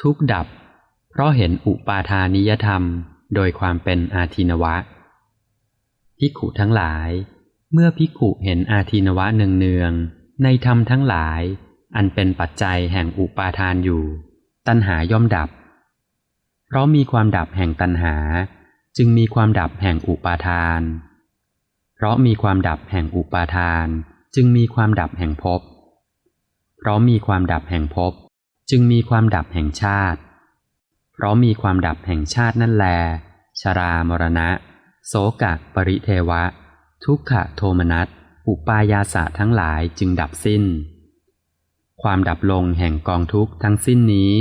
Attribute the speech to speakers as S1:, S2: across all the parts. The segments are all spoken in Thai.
S1: ทุกดับ เพราะเห็นอุปาทานิยธรรม โดยความเป็นอาทินวะภิกขุทั้งหลาย เมื่อภิกขุเห็นอาทินวะเนืองๆในธรรมทั้งหลาย อันเป็นปัจจัยแห่งอุปาทานอยู่ ตัณหาย่อมดับ เพราะมีความดับแห่งตัณหา จึงมีความดับแห่งอุปาทาน เพราะมีความดับแห่งอุปาทาน จึงมีความดับแห่งภพเพราะมีความดับแห่งภพ จึงมีความดับแห่งชาติ เพราะมีความดับแห่งชาตินั่นแล ชรามรณะ โสกะปริเทวะ ทุกขโทมนัส อุปายาสะทั้งหลายจึงดับสิ้น ความดับลงแห่งกองทุกข์ทั้งสิ้นนี้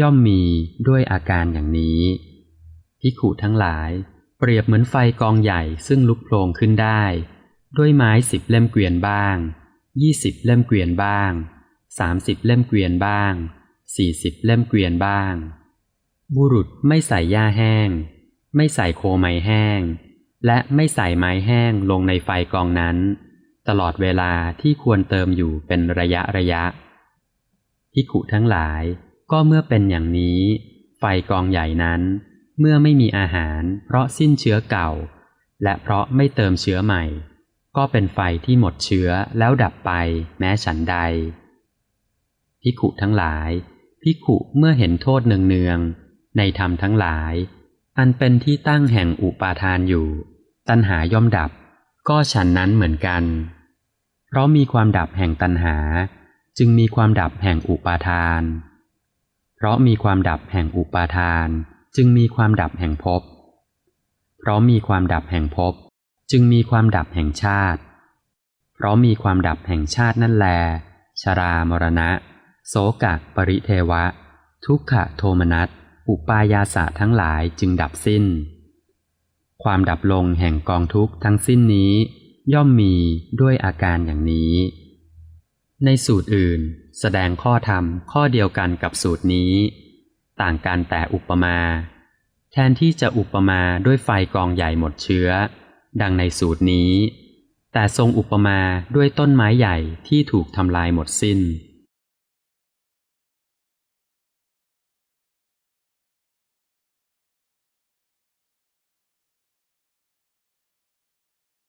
S1: ย่อมมีด้วยอาการอย่างนี้พิขุทั้งหลาย เปรียบเหมือนไฟกองใหญ่ซึ่งลุกโผลงขึ้นได้ ด้วยไม้สิบเล่มเกวียนบ้างยี่สิบเล่มเกวียนบ้างสามสิบเล่มเกวียนบ้าง สี่สิบเล่มเกวียนบ้าง บุรุษไม่ใส่หญ้าแห้ง ไม่ใส่โคไม้แห้ง และไม่ใส่ไม้แห้งลงในไฟกองนั้น ตลอดเวลาที่ควรเติมอยู่เป็นระยะระยะพิขุทั้งหลายก็เมื่อเป็นอย่างนี้ ไฟกองใหญ่นั้น เมื่อไม่มีอาหาร เพราะสิ้นเชื้อเก่า และเพราะไม่เติมเชื้อใหม่ ก็เป็นไฟที่หมดเชื้อแล้วดับไปแม้ฉันใดพิขุทั้งหลาย พิขุเมื่อเห็นโทษเนืองๆในธรรมทั้งหลาย อันเป็นที่ตั้งแห่งอุปาทานอยู่ ตัณหาย่อมดับ ก็ฉันนั้นเหมือนกัน เพราะมีความดับแห่งตัณหา จึงมีความดับแห่งอุปาทาน เพราะมีความดับแห่งอุปาทาน จึงมีความดับแห่งภพ เพราะมีความดับแห่งภพ จึงมีความดับแห่งชาติ เพราะมีความดับแห่งชาตินั่นแล ชรามรณะ โสกะปริเทวะ ทุกขโทมนัสอุปายาสะทั้งหลายจึงดับสิ้น ความดับลงแห่งกองทุกข์ทั้งสิ้นนี้ ย่อมมีด้วยอาการอย่างนี้ ในสูตรอื่น แสดงข้อธรรมข้อเดียวกันกับสูตรนี้ ต่างกันแต่อุปมา แทนที่จะอุปมาด้วยไฟกองใหญ่หมดเชื้อ ดังในสูตรนี้ แต่ทรงอุปมาด้วยต้นไม้ใหญ่ที่ถูกทำลายหมดสิ้น